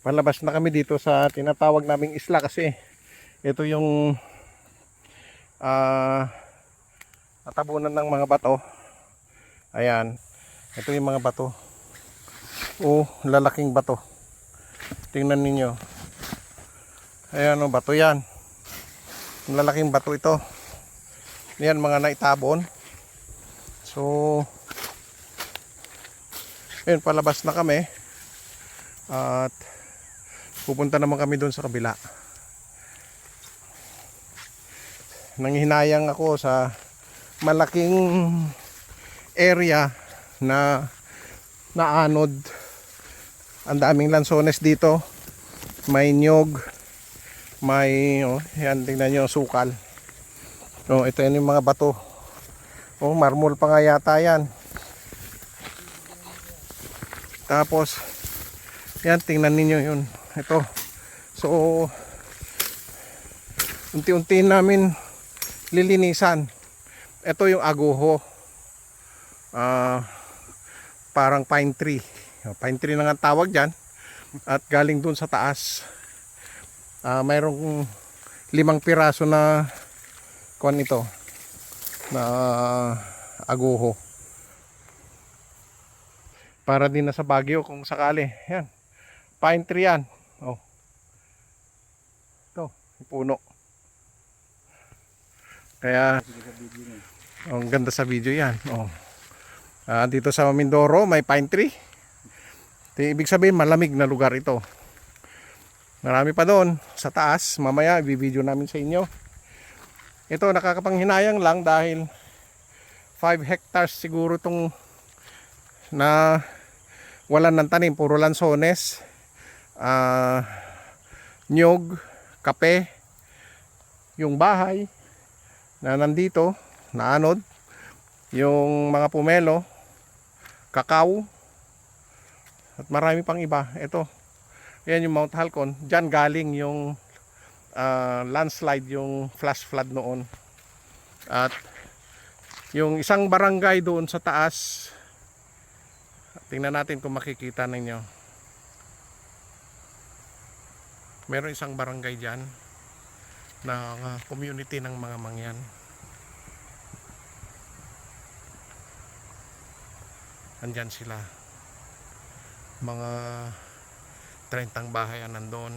palabas na kami dito sa tinatawag naming isla kasi ito yung ah natabunan ng mga bato. Ayan ito yung mga bato. Oh lalaking bato. Tingnan ninyo. Ayan oh bato yan. Lalaking bato ito. Yan mga naitabon. So ayun palabas na kami. At pupunta naman kami doon sa kabila. Nanghinayang ako sa malaking area na naanod. Ang daming lansones dito. May nyog may oh, yan tingnan nyo sukal. Oh, ito yan yung mga bato. Oh, marmol pa nga yata yan. Tapos yan tingnan ninyo yun ito. So unti-unti namin lilinisan. Ito yung aguho. Ah parang pine tree. Oh, pine tree na nga tawag dyan. At galing dun sa taas. Ah mayroong limang piraso na kuan ito na aguho. Para din na sa Baguio kung sakali. Yan. Pine tree yan puno. Kaya ang ganda sa video yan. Oh. Ah, dito sa Mindoro may pine tree. Ibig sabihin malamig na lugar ito. Marami pa doon. Sa taas mamaya i-video namin sa inyo. Ito nakakapanghinayang lang dahil 5 hectares siguro tong na walan ng tanim. Puro lansones ah nyog kape yung bahay na nandito na anod yung mga pumelo kakao at marami pang iba. Ito yan yung Mount Halcon. Dyan galing yung ah, landslide yung flash flood noon. At yung isang barangay doon sa taas tingnan natin kung makikita ninyo meron isang barangay dyan na ah, community ng mga mangyan. Andyan sila. Mga 30 bahay ang nandun.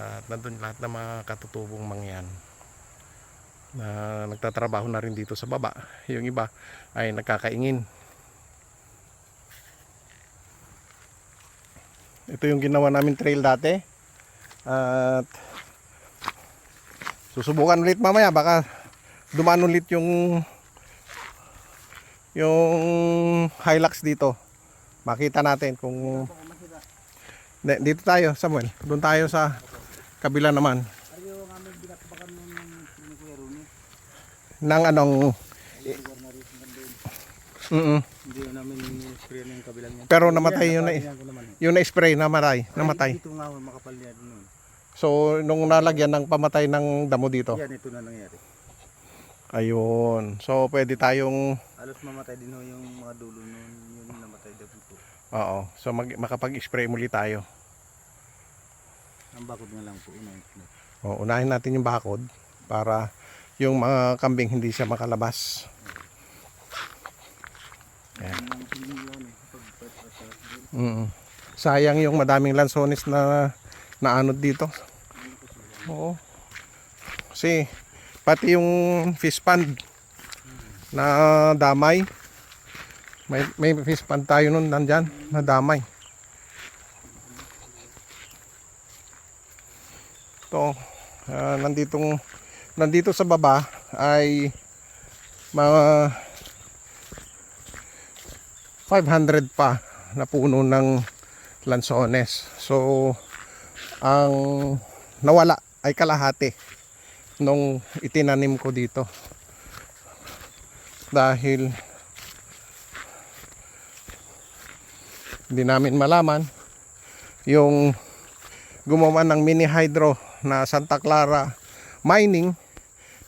At nandun lahat ng mga katutubong mangyan na nagtatrabaho na rin dito sa baba. Yung iba ay nagkakaingin ito yung ginawa namin trail dati at susubukan ulit mamaya baka dumaan ulit yung yung Hilux dito makita natin kung Di- dito tayo Samuel doon tayo sa kabila naman Ayo nga may binakbakan ng ni Kuya Rumi. ng anong na ng doon. mm Hindi na namin spray na yung kabilang pero namatay yun na ko naman. eh. yung na-spray namatay namatay Ay, Dito nga makapal yan noon. So nung nalagyan ng pamatay ng damo dito Yan ito na nangyari. ayun so pwede tayong Halos mamatay din ho yung mga dulo noon. Yun namatay din po. oo so mag, makapag-spray muli tayo Ang bakod nga lang po. Una, o, unahin natin yung bakod para yung mga kambing hindi siya makalabas Yan. Ang sinilyan. Pag-pagpasas din. Mm. Sayang yung madaming lansones na naanod dito. Oo. Kasi pati yung fish pond na damay. May may fish pond tayo nun nandyan na damay. Ito, ah, nanditong nandito sa baba ay mga 500 pa na puno ng lansones. So, ang nawala ay kalahati nung itinanim ko dito. Dahil hindi namin malaman yung gumawa ng mini hydro na Santa Clara mining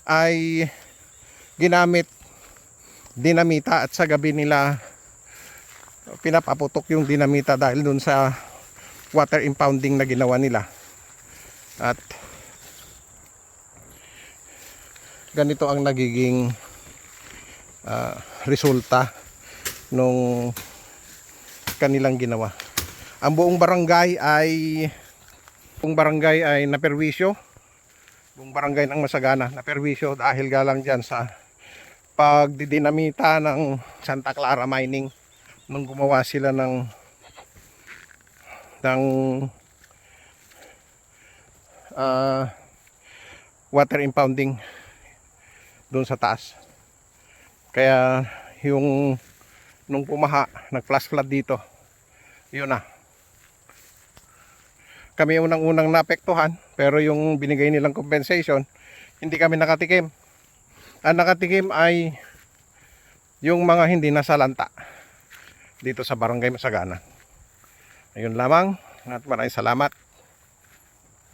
ay ginamit dinamita at sa gabi nila pinapaputok yung dinamita dahil dun sa water impounding na ginawa nila. At ganito ang nagiging ah, resulta nung kanilang ginawa. Ang buong barangay ay buong barangay ay naperwisyo. Buong barangay ng Masagana naperwisyo dahil galang diyan sa pagdidinamita ng Santa Clara Mining nung gumawa sila ng ng ah, water impounding doon sa taas. Kaya yung nung pumaha, nag-flash flood dito. Yun na. Kami unang-unang naapektuhan, pero yung binigay nilang compensation, hindi kami nakatikim. Ang nakatikim ay yung mga hindi nasalanta dito sa Barangay Masagana. Ayun lamang at maraming salamat.